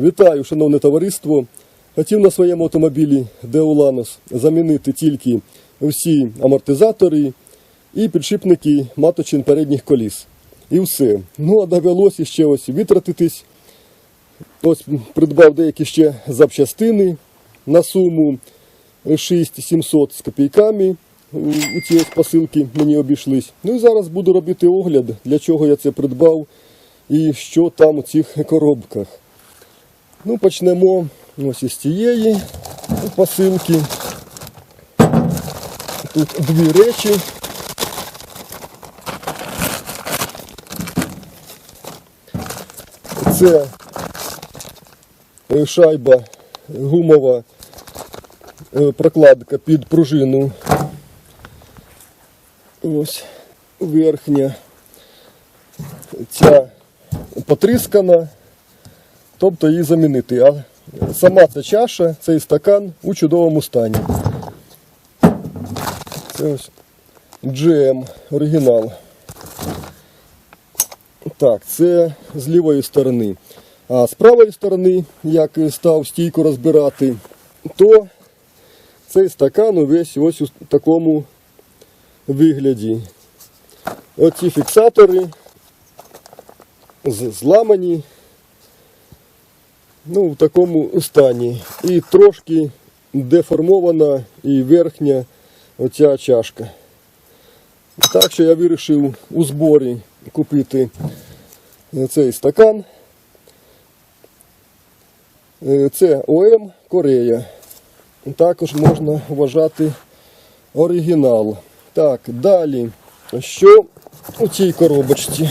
Вітаю, шановне товариство. Хотів на своєму автомобілі Деоланос замінити тільки всі амортизатори і підшипники маточин передніх коліс. І все. Ну, а довелося ще ось витратитись. Ось придбав деякі ще запчастини на суму 6700 з копійками. У ці ось посилки мені обійшлись. Ну і зараз буду робити огляд, для чого я це придбав і що там у цих коробках. Ну, почнемо ось із цієї посилки. Тут дві речі. Це шайба гумова е, прокладка під пружину. Ось верхня. Ця потріскана, тобто її замінити. А сама ця чаша, цей стакан у чудовому стані. Це ось GM оригінал. Так, це з лівої сторони. А з правої сторони, як став стійку розбирати, то цей стакан увесь ось у такому вигляді. Оці фіксатори зламані, ну, в такому стані. І трошки деформована і верхня оця чашка. Так що я вирішив у зборі купити е, цей стакан. Е, Це ОМ Корея. Також можна вважати оригінал. Так, далі. Що у цій коробочці?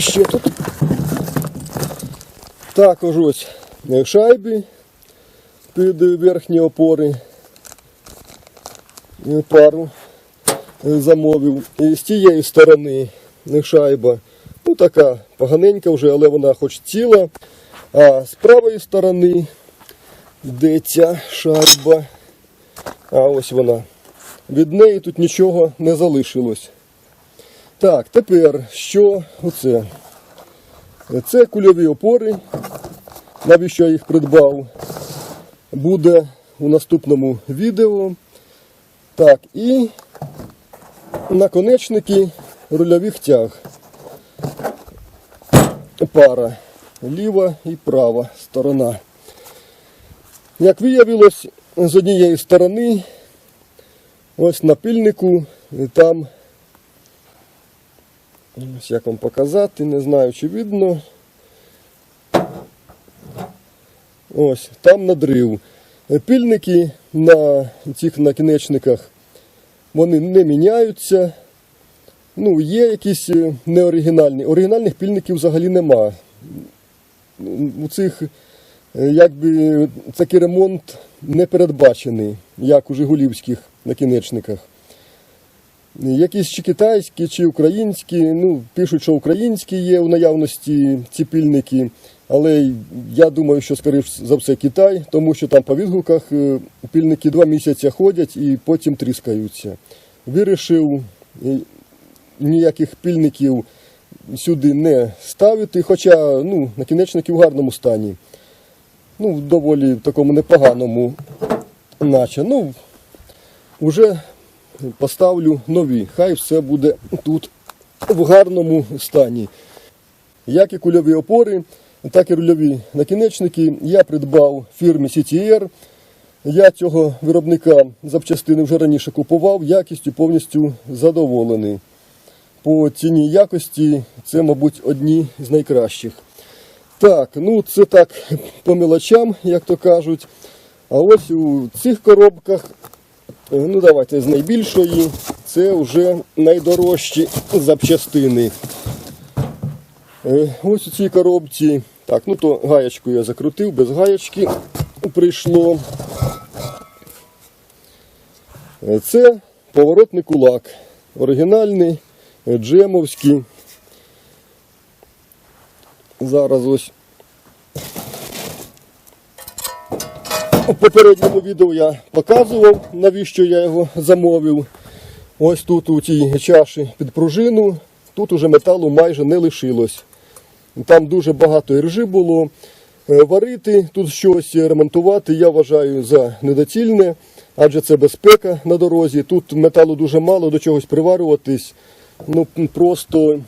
І ще тут. Також ось шайби під верхні опори. Пару е, замовив. І з тієї сторони шайба. Ну така поганенька вже, але вона хоч ціла. А з правої сторони, де ця шайба. А ось вона. Від неї тут нічого не залишилось. Так, тепер що оце? Це кульові опори. Навіщо я їх придбав? Буде у наступному відео. Так, і наконечники рульових тяг. Пара. Ліва і права сторона. Як виявилось, з однієї сторони, ось на пильнику, там Ось як вам показати, не знаю, чи видно. Ось, там надрив. Пильники на цих накінечниках вони не міняються. Ну, є якісь е, неоригінальні. Оригінальних пильників взагалі нема. У цих е, якби такий ремонт не передбачений, як у Жигулівських накінечниках. Якісь чи китайські, чи українські. Ну, пишуть, що українські є в наявності ці пільники, але я думаю, що скоріш за все Китай, тому що там по відгуках е, пільники два місяці ходять і потім тріскаються. Вирішив е, ніяких пільників сюди не ставити, хоча ну, накінечники в гарному стані. Ну, в доволі такому непоганому, наче. Ну, вже поставлю нові. Хай все буде тут в гарному стані. Як і кульові опори, так і рульові накінечники я придбав фірмі CTR. Я цього виробника запчастини вже раніше купував, якістю повністю задоволений. По ціні якості це, мабуть, одні з найкращих. Так, ну це так по мелочам, як то кажуть. А ось у цих коробках Ну, давайте з найбільшої. Це вже найдорожчі запчастини. Е, Ось у цій коробці. Так, ну то гаєчку я закрутив, без гаєчки прийшло. Е, Це поворотний кулак. Оригінальний, е, джемовський. Зараз ось У попередньому відео я показував, навіщо я його замовив. Ось тут у цій чаші під пружину, тут уже металу майже не лишилось. Там дуже багато іржи було. Е, Варити тут щось ремонтувати я вважаю за недоцільне, адже це безпека на дорозі. Тут металу дуже мало, до чогось приварюватись. Ну просто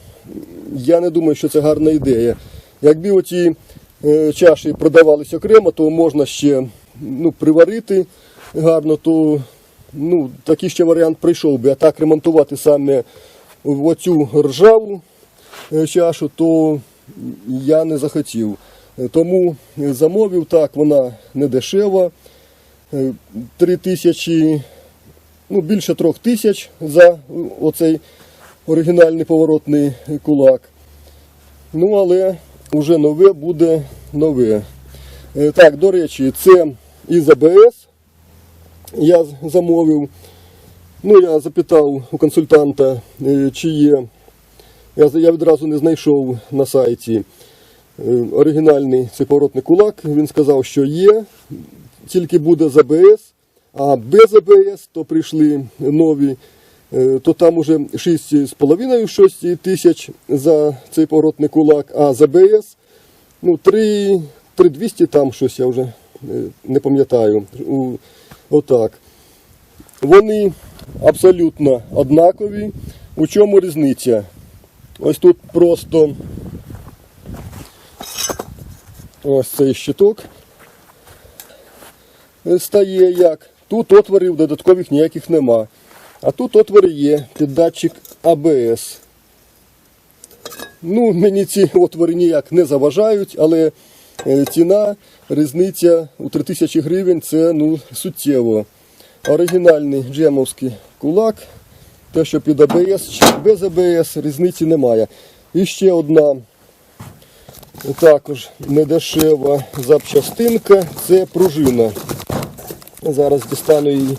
я не думаю, що це гарна ідея. Якби оті е, чаші продавались окремо, то можна ще ну, приварити гарно, то ну, такий ще варіант прийшов би. А так ремонтувати саме оцю ржаву е, чашу, то я не захотів. Е, Тому замовив так, вона не дешева. Е, Три тисячі, ну більше трьох тисяч за оцей оригінальний поворотний кулак. Ну, але вже нове буде нове. Е, Так, до речі, це із АБС я замовив. Ну, я запитав у консультанта, е, чи є. Я, я відразу не знайшов на сайті е, оригінальний цей поворотний кулак. Він сказав, що є, тільки буде з АБС, а без АБС то прийшли нові, е, то там уже 6,5 щось тисяч за цей поворотний кулак, а з АБС ну, 3, 3200 там щось, я вже не пам'ятаю. Отак. Вони абсолютно однакові. У чому різниця? Ось тут просто ось цей щиток стає як. Тут отворів додаткових ніяких нема. А тут отвори є під датчик АБС. Ну, мені ці отвори ніяк не заважають, але е, ціна, різниця у 3000 гривень це ну, суттєво. Оригінальний джемовський кулак, те, що під АБС без АБС, різниці немає. І ще одна також недешева запчастинка це пружина. Зараз дістану її.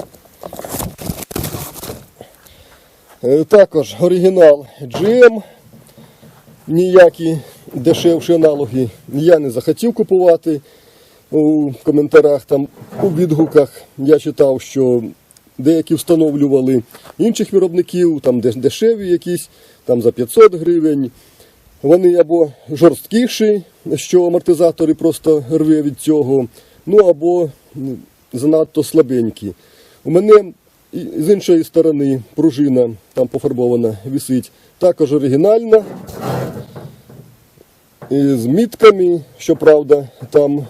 Е, Також оригінал GM. Ніякі дешевші аналоги я не захотів купувати. У коментарях там у відгуках я читав, що деякі встановлювали інших виробників, там де- дешеві якісь, там за 500 гривень. Вони або жорсткіші, що амортизатори просто рве від цього, ну або занадто слабенькі. У мене з іншої сторони пружина там пофарбована висить, також оригінальна. З мітками, щоправда, там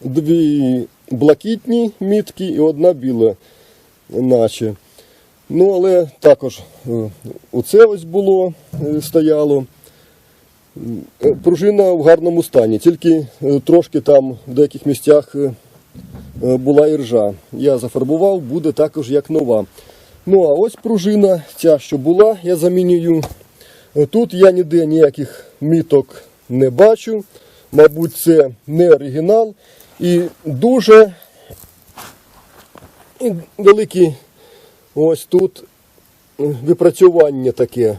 дві блакитні мітки і одна біла, наче. Ну, але також е, оце ось було, е, стояло. Е, Пружина в гарному стані, тільки трошки там в деяких місцях була іржа. Я зафарбував, буде також як нова. Ну а ось пружина, ця, що була, я замінюю. Тут я ніде ніяких міток не бачу. Мабуть, це не оригінал. І дуже великі ось тут випрацювання таке.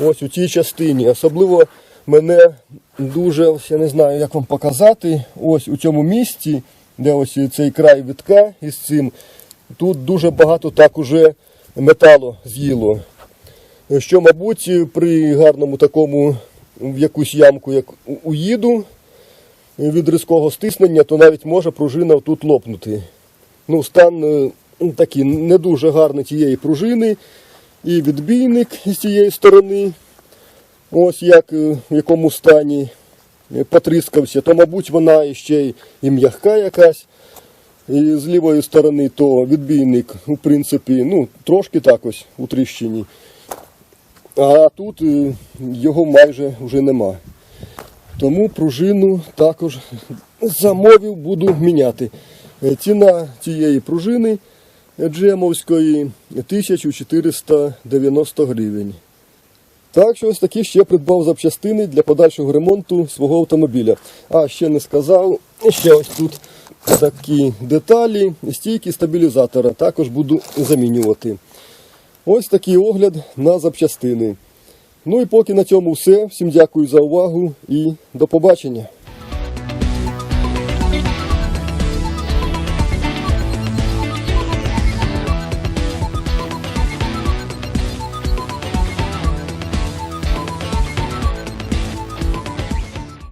Ось у тій частині. Особливо мене дуже, ось я не знаю, як вам показати, ось у цьому місці, де ось цей край витка із цим, тут дуже багато так уже металу з'їло. Що, мабуть, при гарному такому в якусь ямку, як уїду від різкого стиснення, то навіть може пружина тут лопнути. Ну, стан е, такий не дуже гарний тієї пружини. І відбійник з цієї сторони, ось як е, в якому стані е, потріскався, то, мабуть, вона ще й і якась. І з лівої сторони то відбійник, в принципі, ну, трошки так ось у тріщині. А тут його майже вже нема. Тому пружину також замовив, буду міняти. Е, Ціна цієї пружини джемовської 1490 гривень. Так що ось такі ще придбав запчастини для подальшого ремонту свого автомобіля. А ще не сказав, ще ось тут такі деталі, стійки стабілізатора. Також буду замінювати. Ось такий огляд на запчастини. Ну і поки на цьому все. Всім дякую за увагу і до побачення.